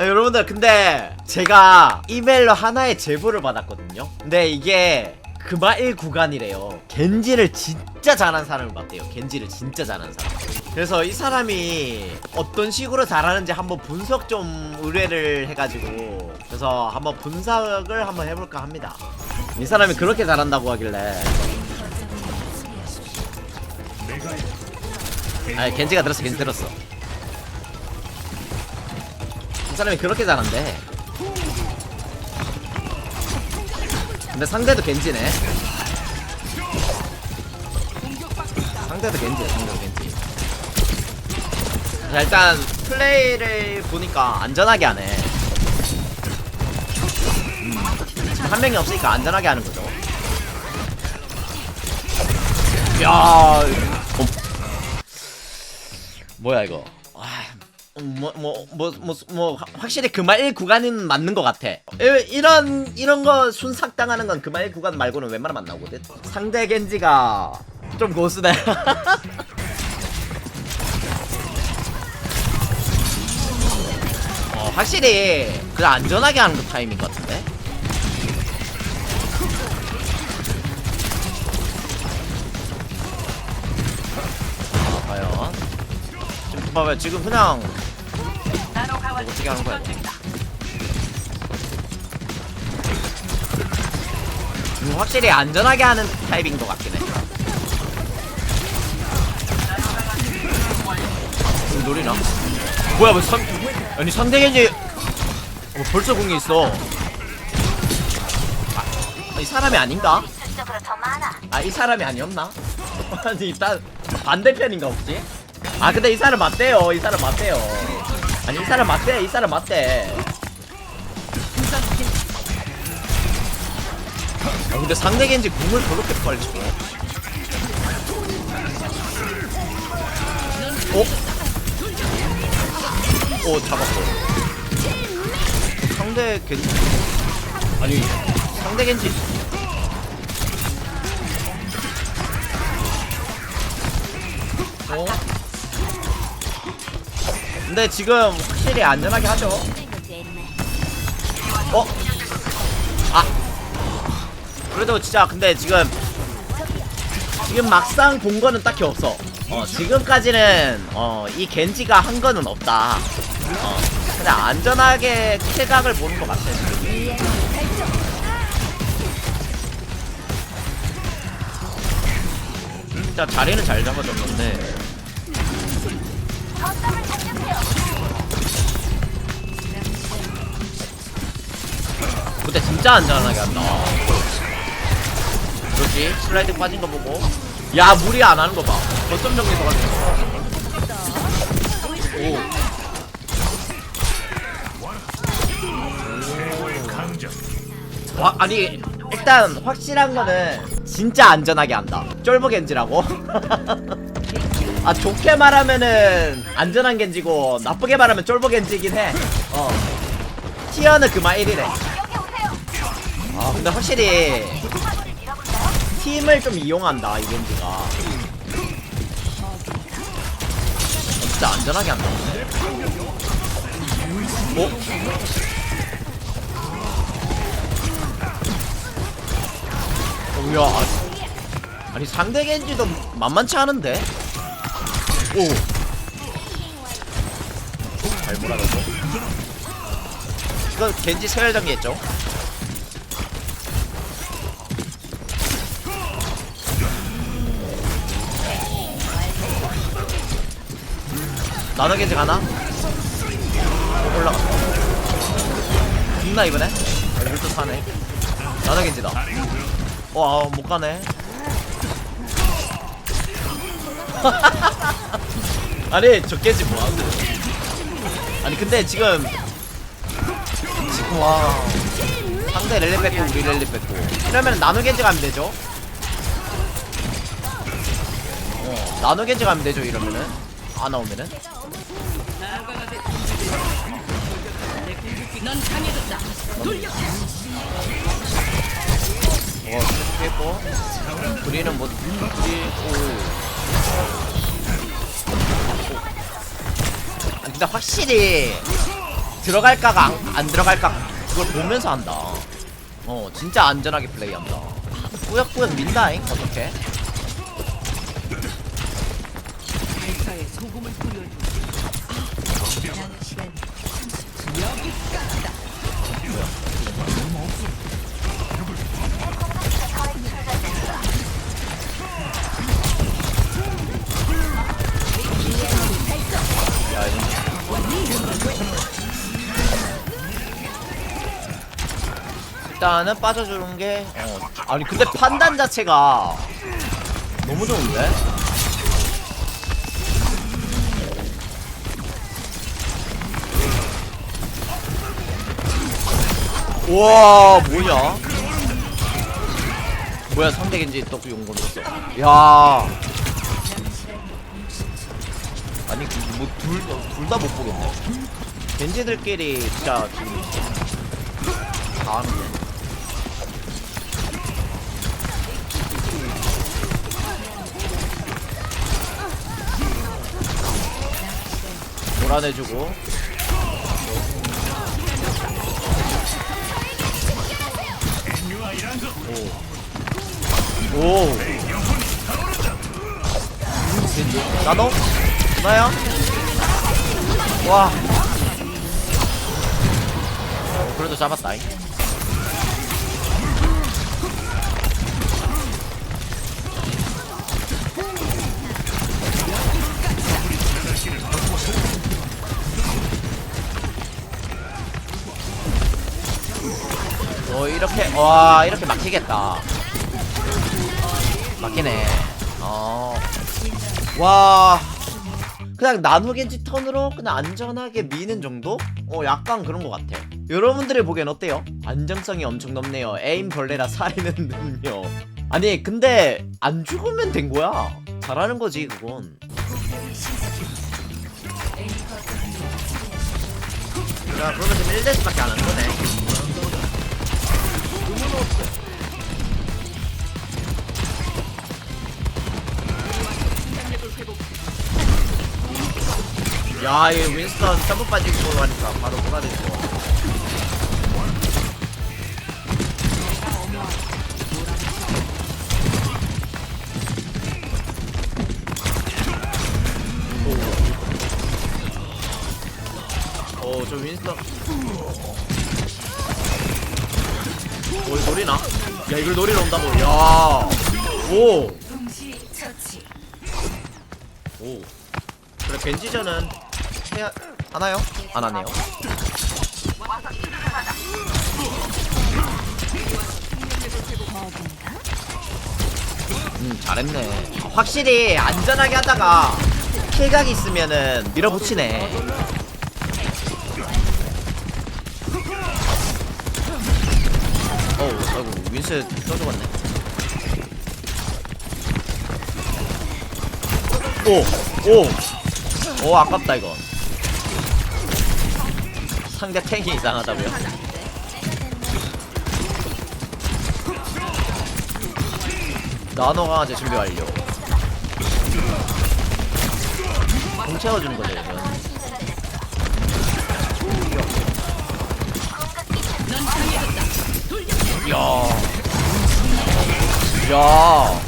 아, 여러분들 근데 제가 이메일로 하나의 제보를 받았거든요. 근데 이게 그마일 구간이래요. 겐지를 진짜 잘하는 사람을 봤대요. 겐지를 진짜 잘하는 사람. 그래서 이 사람이 어떤 식으로 잘하는지 한번 분석 좀 의뢰를 해가지고 그래서 한번 분석을 한번 해볼까 합니다. 이 사람이 그렇게 잘한다고 하길래. 아니 겐지가 들었어 겐지 들었어. 이 사람이 그렇게 잘한대. 근데 상대도 겐지네. 상대도 겐지야 상대도 겐지. 자 일단 플레이를 보니까 안전하게 하네. 음, 한 명이 없으니까 안전하게 하는 거죠. 야 어, 뭐야 이거 뭐 뭐 뭐 뭐 뭐 확실히 그말 구간은 맞는 것 같아. 이- 이런 이런 거 순삭 당하는 건 그말 구간 말고는 웬만하면 안 나오거든. 상대 겐지가 좀 고수네. 어, 확실히 그 안전하게 하는 그 타이밍 같은데. 봐봐요 지금 그냥 어떻게 하는 거야 이거 음, 확실히 안전하게 하는 타입인 것 같긴 해 음, 노리나? 뭐야 뭐 선... 아니 상대겐지 어, 벌써 공이 있어 아, 이 사람이 아닌가? 아 이 사람이 아니었나? 아니 일단 반대편인가 혹시? 아 근데 이 사람 맞대요 이 사람 맞대요 아니 이 사람 맞대 이 사람 맞대. 아 근데 상대 겐지 궁을 저렇게 빨리 쳐 어? 오 잡았어. 상대 겐지. 아니 상대 겐지 근데 지금 확실히 안전하게 하죠. 어? 아. 그래도 진짜 근데 지금 지금 막상 본 거는 딱히 없어. 어, 지금까지는 어, 이 겐지가 한 거는 없다. 어, 그냥 안전하게 킬각을 보는 것 같아. 지금. 진짜 자리는 잘 잡아줬는데 그때 진짜 안전하게 한다. 그렇지 슬라이드 빠진 거 보고 야 무리 안 하는 거 봐. 거점 정리서 가지고. 오. 와 아니 일단 확실한 거는 진짜 안전하게 한다. 쫄보 겐지라고. 아 좋게 말하면은 안전한 겐지고 나쁘게 말하면 쫄보 겐지긴 해. 어. 티어는 그만 1이래. 여기 오세요. 아 근데 확실히? 팀을 좀 이용한다 이 겐지가 어, 진짜 안전하게 한다 어? 어, 야 아, 아니 상대 겐지도 만만치 않은데? 오잘 몰아넣고 이거 겐지 세열 전개했죠? 나노 겐지 가나? 어, 올라갔어. 죽나 이번에? 아, 이것도 사네. 나노 겐지다. 와, 아, 못 가네. 아니, 저 겐지 뭐 하는데? 아니, 근데 지금. 지금, 와. 상대 랠리 뺏고, 우리 랠리 뺏고. 이러면 나노 겐지 가면 되죠? 어, 나노 겐지 가면 되죠, 이러면은. 안 나오면은. 어, 했고. 우리는 뭐, 우리, 오. 아, 근데 확실히, 들어갈까가 안, 안 들어갈까 그걸 보면서 한다. 어 진짜 안전하게 플레이한다. 꾸역꾸역 민다잉 어떡해 일단은 빠져주는 게 어. 아니 근데 판단 자체가 너무 좋은데? 우와 뭐냐 뭐야 상대 겐지 또 용건 줬어 야 아니 뭐둘둘 다 못 보겠네 겐지들끼리 진짜 지금 다 하는데 몰아내주고 오. 오. 나도? 나야? 와. 어, 그래도 잡았다. 잉 어 이렇게 와 이렇게 막히겠다 막히네 어와 그냥 나누겐지 턴으로 그냥 안전하게 미는 정도? 어 약간 그런 것 같아. 여러분들이 보기엔 어때요? 안정성이 엄청 높네요. 에임 벌레라 살리는 능력. 아니 근데 안 죽으면 된 거야. 잘하는 거지 그건. 야 그러면 지금 1대스밖에 안 한 거네 야, 이 윈스턴 점프 빠지고 하니까 바로 몰아내고. 오, 저 윈스턴. 오, 이거 노리나? 야, 이걸 노리러 온다고. 야, 오, 오. 그래, 벤지전은 해야 하나요? 안 하네요. 음 잘했네. 확실히 안전하게 하다가 킬각 있으면은 밀어붙이네. 어우, 아이고 윈스 또 죽었네. 오, 오, 오 아깝다 이거. 상대 탱이 이상하다고요? 나노 강아지 준비 완료. 공 채워주는 거죠 이건. 야, 야.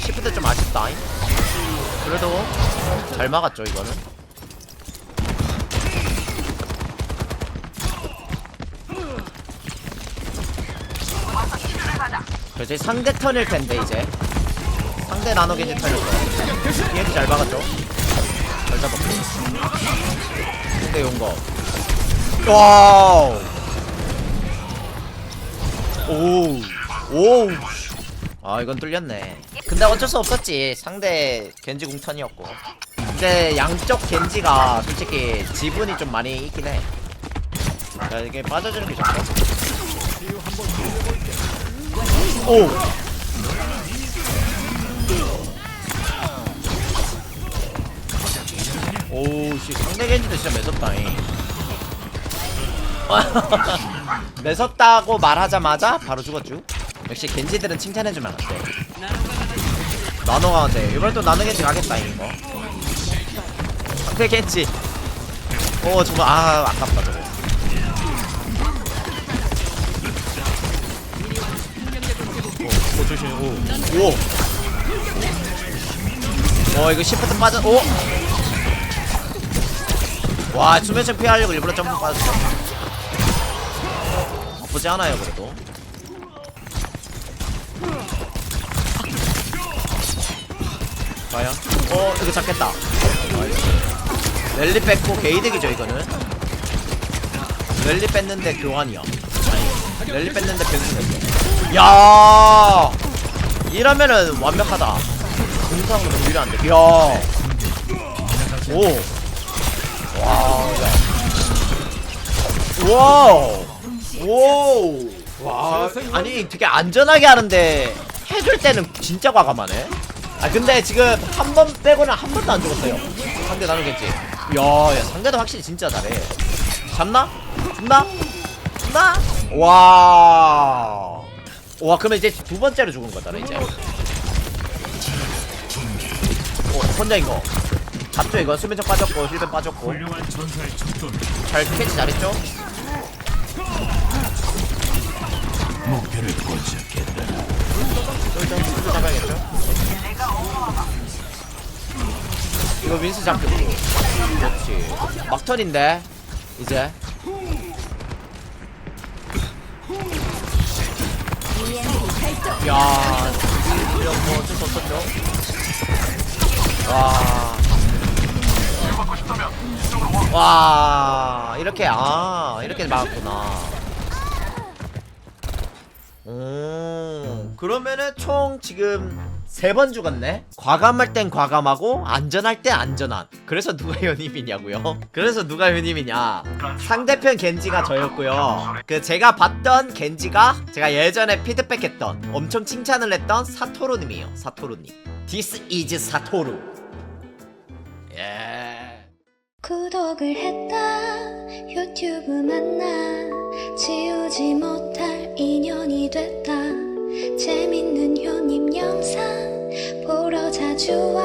시프트 좀 아쉽다. 잉? 그래도 잘 막았죠 이거는. 그렇지 상대 턴일 텐데 이제 상대 나노 겐지 턴일 거야. 얘도 잘 막았죠. 잘 잡았고. 상대 용거. 와우. 오. 오. 아 이건 뚫렸네. 근데 어쩔 수 없었지. 상대 겐지 궁턴이었고. 이제 양쪽 겐지가 솔직히 지분이 좀 많이 있긴 해. 자 이게 빠져주는 게 좋고. 오. 오 씨 상대 겐지도 진짜 매섭다잉. 매섭다고 말하자마자 바로 죽었죠. 역시 겐지들은 칭찬해주면 안 돼. 나노 가한테 이번엔 또 나노 겐지 가겠다 이거. 상대 겐지. 어 정말 아 아깝다 저거 조심 오 오. 어 이거 시프트 빠져 오! 와 수면층 피하려고 일부러 점프 빠졌어. 나쁘지 않아요 그래도. 과연? 어 이거 잡겠다. 랠리 뺐고 게이득이죠 이거는. 랠리 뺐는데 교환이야 랠리 뺐는데 변수냈어 야 이러면은 완벽하다 공상으로 너무 유리한데 야 오. 와. 야. 와우. 오. 와. 아니 되게 안전하게 하는데 해줄 때는 진짜 과감하네. 아 근데 지금 한 번 빼고는 한 번도 안 죽었어요. 상대 나누겠지. 야, 야 상대도 확실히 진짜 잘해. 잡나? 잡나? 잡나? 와. 와 그러면 이제 두 번째로 죽은 거잖아 이제. 어, 혼자인 거. 잡죠 이거 수면적 빠졌고 힐벤 빠졌고 잘 캐치 잘했죠? 목표를 포착했다. 쫄죠? 쫄 잡아야겠죠? 이거 윈스 잡고 그렇지 막턴인데 이제 야 이거 뭐 어쩔 수 없었죠? 와. 와 이렇게 아 이렇게 막았구나. 오 그러면은 총 지금 세 번 죽었네. 과감할 땐 과감하고 안전할 땐 안전한. 그래서 누가 연임이냐고요? 그래서 누가 연임이냐? 상대편 겐지가 저였고요. 그 제가 봤던 겐지가 제가 예전에 피드백했던 엄청 칭찬을 했던 사토루님이에요. 사토루님. This is 사토루. 예. 구독을 했다 유튜브 만나 지우지 못할 인연이 됐다 재밌는 효님 영상 보러 자주 와.